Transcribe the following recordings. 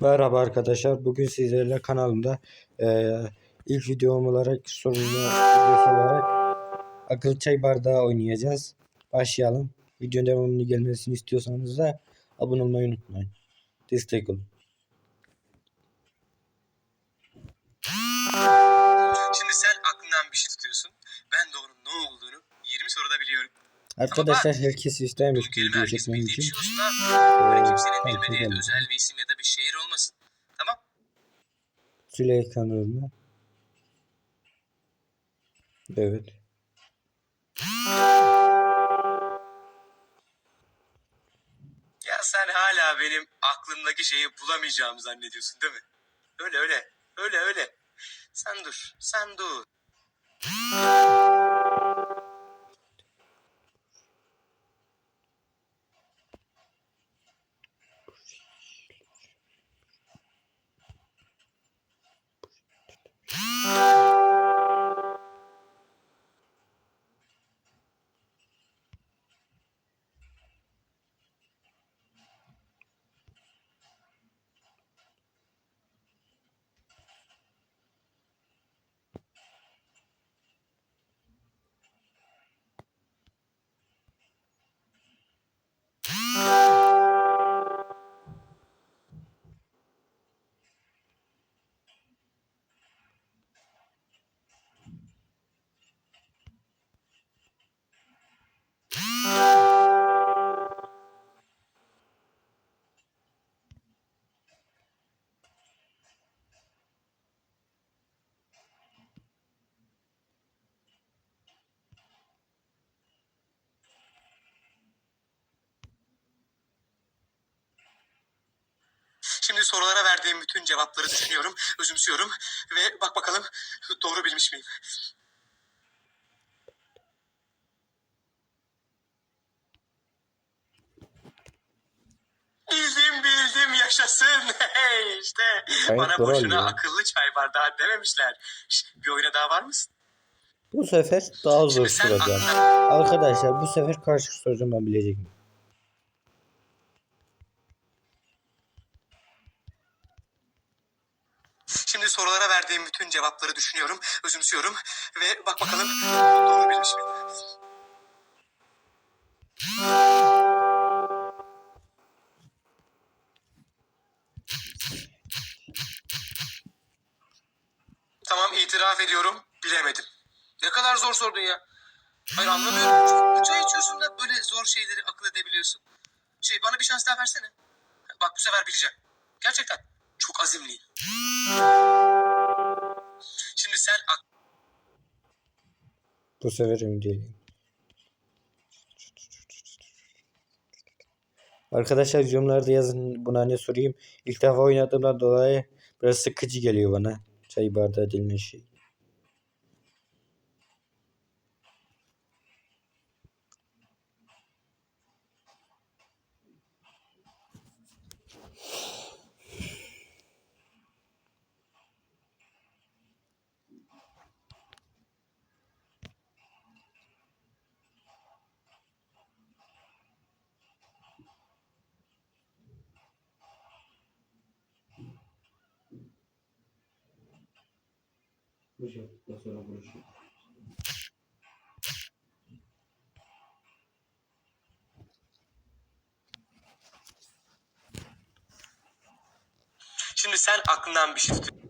Merhaba arkadaşlar. Bugün sizlerle kanalımda eee, ilk videom olarak sorunlu videosu olarak akıl çay bardağı oynayacağız. Başlayalım. Videonun devamını gelmesini istiyorsanız da abone olmayı unutmayın. Destek olun. Şimdi Arkadaşlar herkes Bu kelime video çekmem için. Böyle kimsenin bilmediği özel bir isim ya da bir şehir olmasın. Tamam. Süleyman kanalına. Evet. Ya sen hala benim aklımdaki şeyi bulamayacağımı zannediyorsun değil mi? Öyle öyle. Öyle öyle. Sen dur. Sen dur. Şimdi sorulara verdiğim bütün cevapları düşünüyorum, özümsüyorum ve bak bakalım doğru bilmiş miyim? Bildim bildim yaşasın. Hey işte Gayet bana doğru boşuna ya. akıllı çay bardağı dememişler. Şş, bir oyuna daha var mısın? Bu sefer daha zor Şimdi sen soracağım. aklına- Arkadaşlar bu sefer karşı soracağım ben bilecek miyim? Şimdi sorulara verdiğim bütün cevapları düşünüyorum, özümsüyorum ve bak bakalım doğru bilmiş miyim? Tamam itiraf ediyorum, bilemedim. Ne kadar zor sordun ya. Hayır anlamıyorum. Çok çay içiyorsun da böyle zor şeyleri akıl edebiliyorsun. Şey bana bir şans daha versene. Bak bu sefer bileceğim. Gerçekten çok azimliyim. Şimdi sen ak- Bu sefer emin değilim. Arkadaşlar yorumlarda yazın buna ne sorayım. İlk defa oynadığımdan dolayı biraz sıkıcı geliyor bana. Çay bardağı şey. Şimdi sen aklından bir şey tutuyorsun.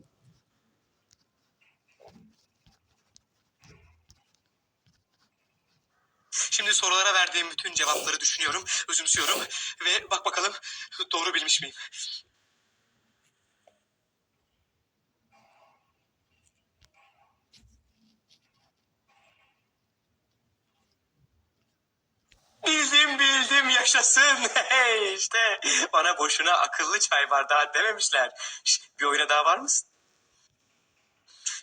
Şimdi sorulara verdiğim bütün cevapları düşünüyorum, özümsüyorum ve bak bakalım doğru bilmiş miyim? Bildim bildim yaşasın. Hey işte bana boşuna akıllı çay bardağı dememişler. Şş, bir oyuna daha var mısın?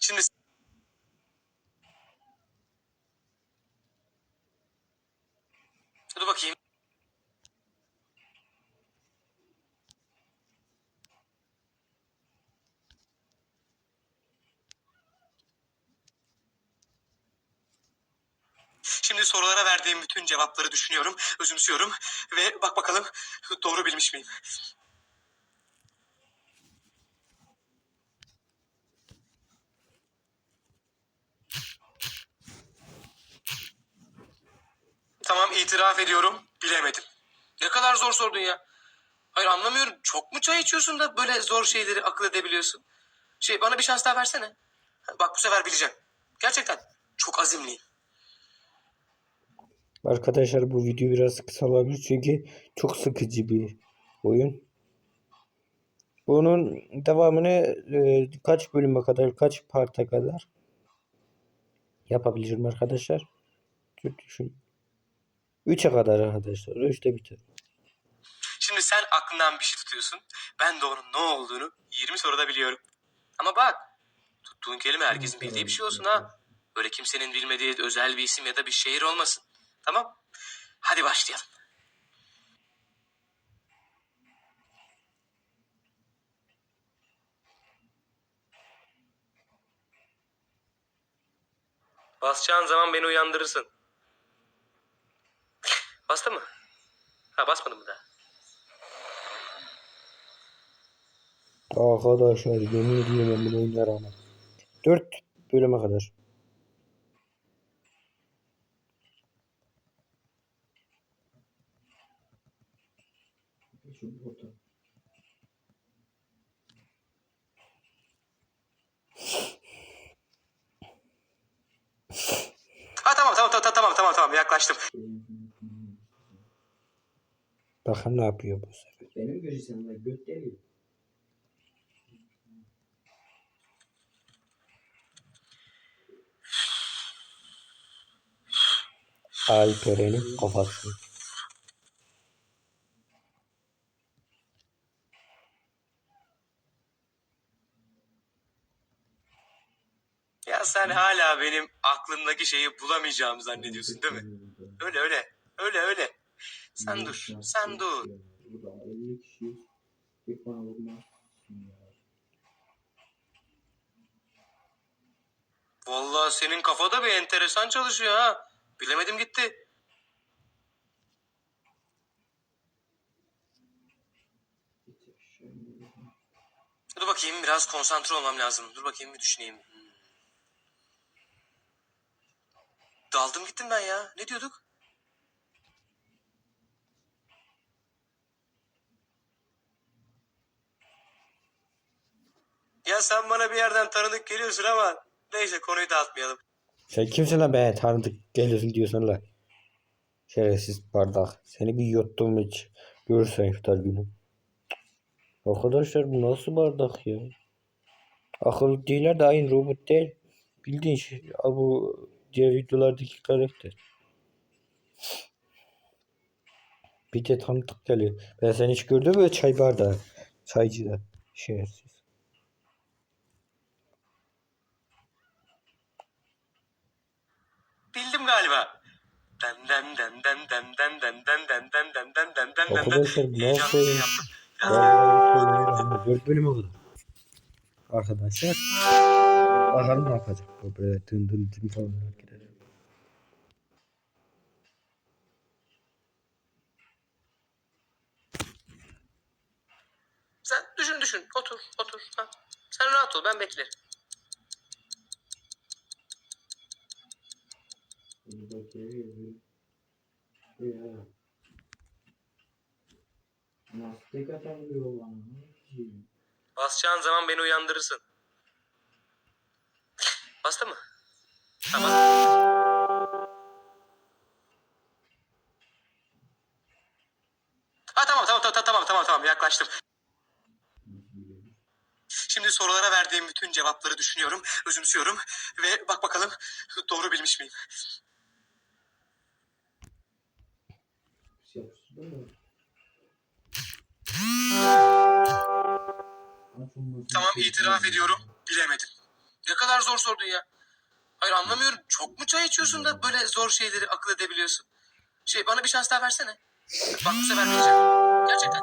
Şimdi Dur bakayım. Şimdi sorulara verdiğim bütün cevapları düşünüyorum, özümsüyorum ve bak bakalım doğru bilmiş miyim? Tamam itiraf ediyorum, bilemedim. Ne kadar zor sordun ya. Hayır anlamıyorum. Çok mu çay içiyorsun da böyle zor şeyleri akıl edebiliyorsun? Şey bana bir şans daha versene. Bak bu sefer bileceğim. Gerçekten çok azimliyim. Arkadaşlar bu video biraz kısa olabilir çünkü çok sıkıcı bir oyun. Bunun devamını e, kaç bölüme kadar, kaç parta kadar yapabilirim arkadaşlar. Düşün. 3'e kadar arkadaşlar. 3'te biter. Şimdi sen aklından bir şey tutuyorsun. Ben de onun ne olduğunu 20 soruda biliyorum. Ama bak tuttuğun kelime herkesin bildiği bir şey olsun ha. Böyle kimsenin bilmediği özel bir isim ya da bir şehir olmasın. Tamam? Hadi başlayalım. Basacağın zaman beni uyandırırsın. Bastı mı? Ha basmadın mı daha? Arkadaşlar yemin ediyorum ben bunu oynar ama. 4 bölüme kadar. Ha tamam tamam tamam tamam tamam tamam yaklaştım. Bakın ne yapıyor bu sefer. Benim görüşümde göt deliyor. Alperen'in kafası. Ya sen hala benim aklımdaki şeyi bulamayacağımı zannediyorsun değil mi? Öyle öyle. Öyle öyle. Sen dur. Sen dur. Bu da 50 kişi. Bir bana vurmaz. Ya. Vallahi senin kafada bir enteresan çalışıyor ha. Bilemedim gitti. Dur bakayım biraz konsantre olmam lazım. Dur bakayım bir düşüneyim. Daldım gittim ben ya. Ne diyorduk? Ya sen bana bir yerden tanıdık geliyorsun ama neyse konuyu dağıtmayalım. Sen kimsin lan be tanıdık geliyorsun diyorsun la. Şerefsiz bardak. Seni bir yuttum hiç. Görürsen iftar günü. Arkadaşlar bu nasıl bardak ya? Akıllı değiller de aynı robot değil. Bildiğin şey. Bu diğer videolardaki karakter. Bir de tanıdık geliyor. Ben seni hiç gördüm mü çay bardağı? Çaycıda. Şerefsiz. Bildim galiba. Den den den den den den den den den den den den den den den Arkadaşlar şey yaptım. Vallahi Dört bölüm oldu. Arkadaşlar. Bakalım ne yapacak. Böyle dın dın dın falan gidecek. Sen düşün düşün. Otur otur. Ha. Sen rahat ol ben beklerim. Basacağın zaman beni uyandırırsın. Bastı mı? Tamam. Ha tamam tamam tamam tamam tamam tamam yaklaştım. Şimdi sorulara verdiğim bütün cevapları düşünüyorum, özümsüyorum ve bak bakalım doğru bilmiş miyim? Tamam itiraf ediyorum, bilemedim. Ne kadar zor sordun ya. Hayır anlamıyorum. Çok mu çay içiyorsun da böyle zor şeyleri akıl edebiliyorsun? Şey bana bir şans daha versene. Bak bu sefer bileceğim. Gerçekten.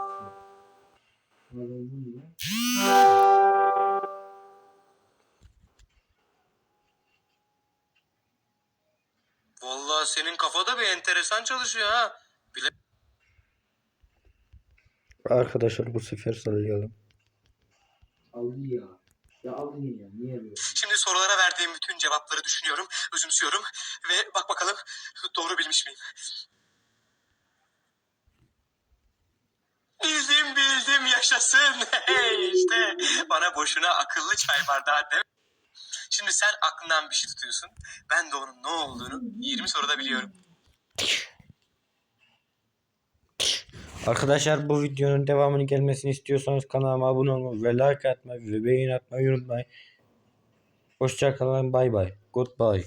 Senin kafada bir enteresan çalışıyor ha. Bile... Arkadaşlar bu sefer sallayalım. Aldı ya. Ya aldı ya. Niye böyle? Şimdi sorulara verdiğim bütün cevapları düşünüyorum, özümsüyorum ve bak bakalım doğru bilmiş miyim? Bildim bildim yaşasın. işte bana boşuna akıllı çay bardağı deme. Şimdi sen aklından bir şey tutuyorsun. Ben de onun ne olduğunu 20 soruda biliyorum. Arkadaşlar bu videonun devamını gelmesini istiyorsanız kanalıma abone olmayı ve like atmayı ve beğeni atmayı unutmayın. Hoşçakalın bay bay. Goodbye.